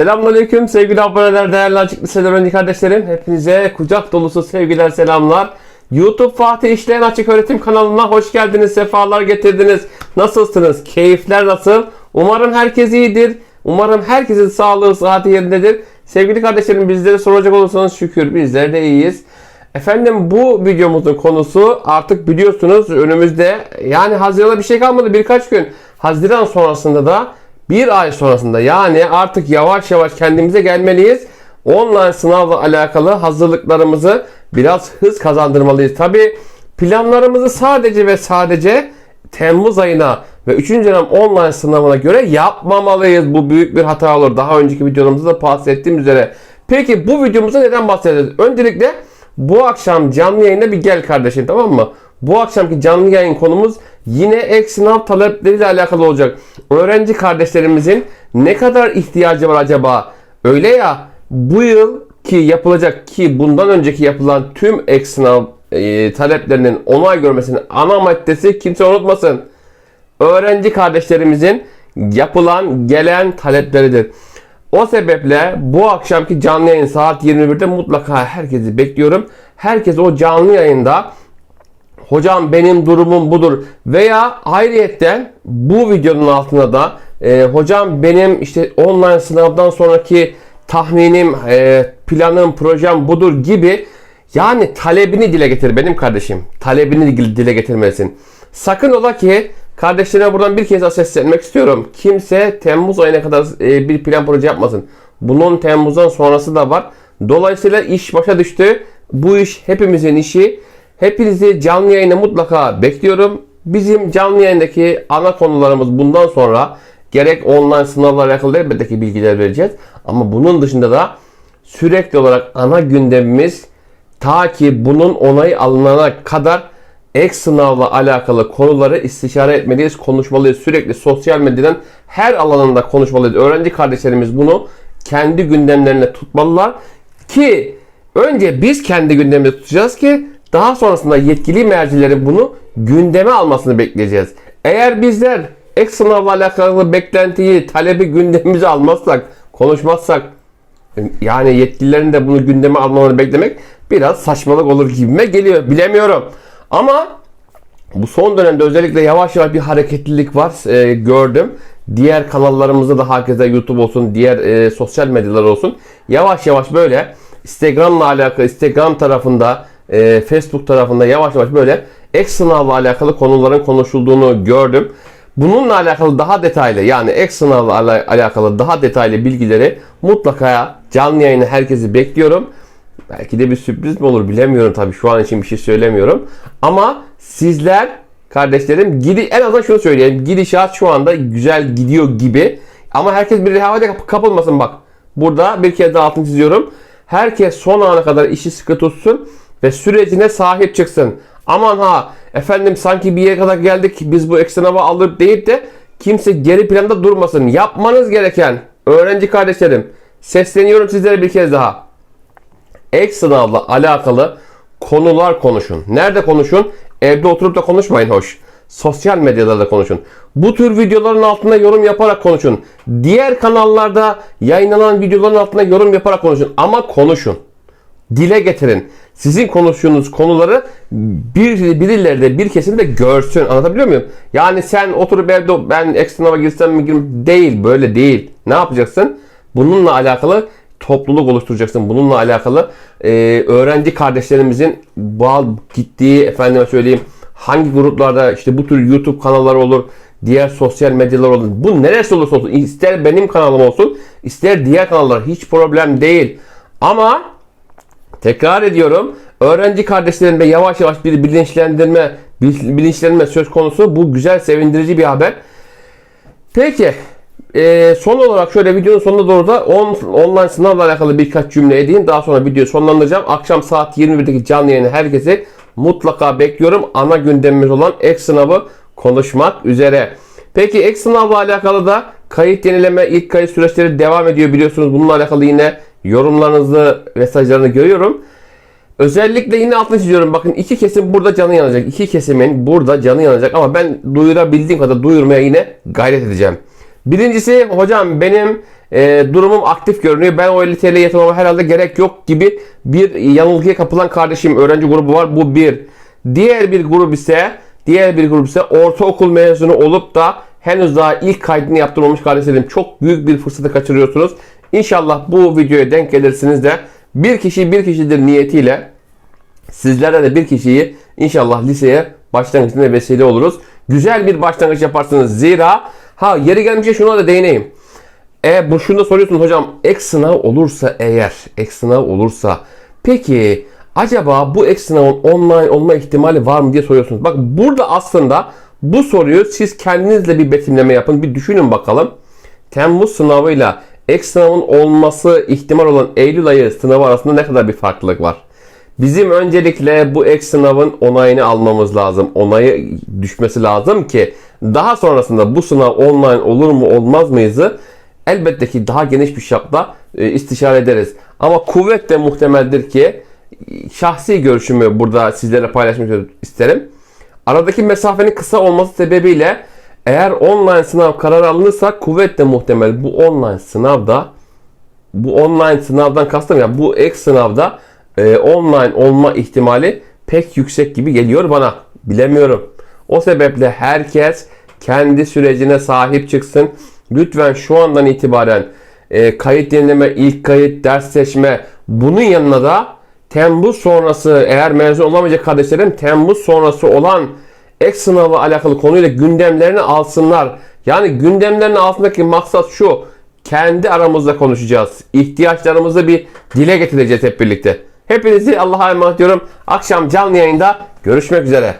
Selamünaleyküm sevgili aboneler, değerli açık liseli öğrenci kardeşlerim. Hepinize kucak dolusu sevgiler, selamlar. YouTube Fatih İşleyen Açık Öğretim kanalına hoş geldiniz, sefalar getirdiniz. Nasılsınız? Keyifler nasıl? Umarım herkes iyidir. Umarım herkesin sağlığı, sıhhati yerindedir. Sevgili kardeşlerim bizlere soracak olursanız şükür bizler de iyiyiz. Efendim bu videomuzun konusu artık biliyorsunuz önümüzde yani Haziran'a bir şey kalmadı birkaç gün. Haziran sonrasında da bir ay sonrasında yani artık yavaş yavaş kendimize gelmeliyiz. Online sınavla alakalı hazırlıklarımızı biraz hız kazandırmalıyız. Tabi planlarımızı sadece ve sadece Temmuz ayına ve 3. dönem online sınavına göre yapmamalıyız. Bu büyük bir hata olur. Daha önceki videolarımızda da bahsettiğim üzere. Peki bu videomuzda neden bahsedeceğiz? Öncelikle bu akşam canlı yayına bir gel kardeşim tamam mı? Bu akşamki canlı yayın konumuz yine ek sınav talepleriyle alakalı olacak. Öğrenci kardeşlerimizin ne kadar ihtiyacı var acaba? Öyle ya bu yıl ki yapılacak ki bundan önceki yapılan tüm ek sınav e, taleplerinin onay görmesinin ana maddesi kimse unutmasın. Öğrenci kardeşlerimizin yapılan gelen talepleridir. O sebeple bu akşamki canlı yayın saat 21'de mutlaka herkesi bekliyorum. Herkes o canlı yayında hocam benim durumum budur veya ayrıyetten bu videonun altına da e, hocam benim işte online sınavdan sonraki tahminim, e, planım, projem budur gibi yani talebini dile getir benim kardeşim. Talebini dile getirmelisin. Sakın ola ki kardeşlerime buradan bir kez daha seslenmek istiyorum. Kimse Temmuz ayına kadar e, bir plan proje yapmasın. Bunun Temmuz'dan sonrası da var. Dolayısıyla iş başa düştü. Bu iş hepimizin işi. Hepinizi canlı yayına mutlaka bekliyorum. Bizim canlı yayındaki ana konularımız bundan sonra gerek online sınavlarla alakalı elbette ki bilgiler vereceğiz. Ama bunun dışında da sürekli olarak ana gündemimiz ta ki bunun onayı alınana kadar ek sınavla alakalı konuları istişare etmeliyiz, konuşmalıyız. Sürekli sosyal medyadan her alanında konuşmalıyız. Öğrenci kardeşlerimiz bunu kendi gündemlerine tutmalılar ki önce biz kendi gündemimizde tutacağız ki daha sonrasında yetkili mercilerin bunu gündeme almasını bekleyeceğiz. Eğer bizler ek sınavla alakalı beklentiyi, talebi gündemimize almazsak, konuşmazsak yani yetkililerin de bunu gündeme almalarını beklemek biraz saçmalık olur gibime geliyor. Bilemiyorum. Ama bu son dönemde özellikle yavaş yavaş bir hareketlilik var e, gördüm. Diğer kanallarımızda da herkese YouTube olsun, diğer e, sosyal medyalar olsun. Yavaş yavaş böyle Instagram'la alakalı, Instagram tarafında, e, Facebook tarafında yavaş yavaş böyle ek sınavla alakalı konuların konuşulduğunu gördüm. Bununla alakalı daha detaylı yani ek sınavla ala- alakalı daha detaylı bilgileri mutlaka canlı yayını herkesi bekliyorum. Belki de bir sürpriz mi olur bilemiyorum tabii şu an için bir şey söylemiyorum. Ama sizler kardeşlerim gidi en azından şunu söyleyeyim. Gidişat şu anda güzel gidiyor gibi. Ama herkes bir rehavete kap- kapılmasın bak. Burada bir kez daha altını çiziyorum. Herkes son ana kadar işi sıkı tutsun ve sürecine sahip çıksın. Aman ha efendim sanki bir yere kadar geldik biz bu ek sınava alır deyip de kimse geri planda durmasın. Yapmanız gereken öğrenci kardeşlerim sesleniyorum sizlere bir kez daha ek sınavla alakalı konular konuşun. Nerede konuşun? Evde oturup da konuşmayın hoş. Sosyal medyada da konuşun. Bu tür videoların altına yorum yaparak konuşun. Diğer kanallarda yayınlanan videoların altına yorum yaparak konuşun. Ama konuşun. Dile getirin. Sizin konuştuğunuz konuları bir, birileri de bir kesim de görsün. Anlatabiliyor muyum? Yani sen oturup evde ben ek sınava girsem mi girmem değil. Böyle değil. Ne yapacaksın? Bununla alakalı topluluk oluşturacaksın. Bununla alakalı e, öğrenci kardeşlerimizin bağ gittiği efendime söyleyeyim hangi gruplarda işte bu tür YouTube kanalları olur, diğer sosyal medyalar olur. Bu neresi olursa olsun ister benim kanalım olsun, ister diğer kanallar hiç problem değil. Ama tekrar ediyorum öğrenci kardeşlerimde yavaş yavaş bir bilinçlendirme bilinçlenme söz konusu. Bu güzel sevindirici bir haber. Peki e, son olarak şöyle videonun sonuna doğru da on, online sınavla alakalı birkaç cümle edeyim. Daha sonra videoyu sonlandıracağım. Akşam saat 21'deki canlı yayını herkesi mutlaka bekliyorum. Ana gündemimiz olan ek sınavı konuşmak üzere. Peki ek sınavla alakalı da kayıt yenileme, ilk kayıt süreçleri devam ediyor biliyorsunuz. Bununla alakalı yine yorumlarınızı, mesajlarını görüyorum. Özellikle yine altını çiziyorum. Bakın iki kesim burada canı yanacak. İki kesimin burada canı yanacak ama ben duyurabildiğim kadar duyurmaya yine gayret edeceğim. Birincisi hocam benim e, durumum aktif görünüyor. Ben o 50 TL yatırmama herhalde gerek yok gibi bir yanılgıya kapılan kardeşim öğrenci grubu var. Bu bir. Diğer bir grup ise diğer bir grup ise ortaokul mezunu olup da henüz daha ilk kaydını yaptırmamış kardeşlerim. Çok büyük bir fırsatı kaçırıyorsunuz. İnşallah bu videoya denk gelirsiniz de bir kişi bir kişidir niyetiyle Sizlere de bir kişiyi inşallah liseye başlangıçında vesile oluruz. Güzel bir başlangıç yaparsınız. Zira ha yeri gelmişe şuna da değineyim. E bu şunu da soruyorsunuz hocam ek sınav olursa eğer ek sınav olursa peki acaba bu ek sınavın online olma ihtimali var mı diye soruyorsunuz. Bak burada aslında bu soruyu siz kendinizle bir betimleme yapın. Bir düşünün bakalım. Temmuz sınavıyla ek sınavın olması ihtimal olan Eylül ayı sınavı arasında ne kadar bir farklılık var? Bizim öncelikle bu ek sınavın onayını almamız lazım. Onayı düşmesi lazım ki daha sonrasında bu sınav online olur mu olmaz mıyızı elbette ki daha geniş bir şapta e, istişare ederiz. Ama kuvvetle muhtemeldir ki şahsi görüşümü burada sizlerle paylaşmak isterim. Aradaki mesafenin kısa olması sebebiyle eğer online sınav kararı alınırsa kuvvetle muhtemel bu online sınavda bu online sınavdan kastım ya bu ek sınavda e, online olma ihtimali pek yüksek gibi geliyor bana. Bilemiyorum. O sebeple herkes kendi sürecine sahip çıksın. Lütfen şu andan itibaren e, kayıt yenileme, ilk kayıt, ders seçme bunun yanına da Temmuz sonrası eğer mezun olamayacak kardeşlerim Temmuz sonrası olan ek sınavı alakalı konuyla gündemlerini alsınlar. Yani gündemlerinin altındaki maksat şu. Kendi aramızda konuşacağız. İhtiyaçlarımızı bir dile getireceğiz hep birlikte. Hepinizi Allah'a emanet ediyorum. Akşam canlı yayında görüşmek üzere.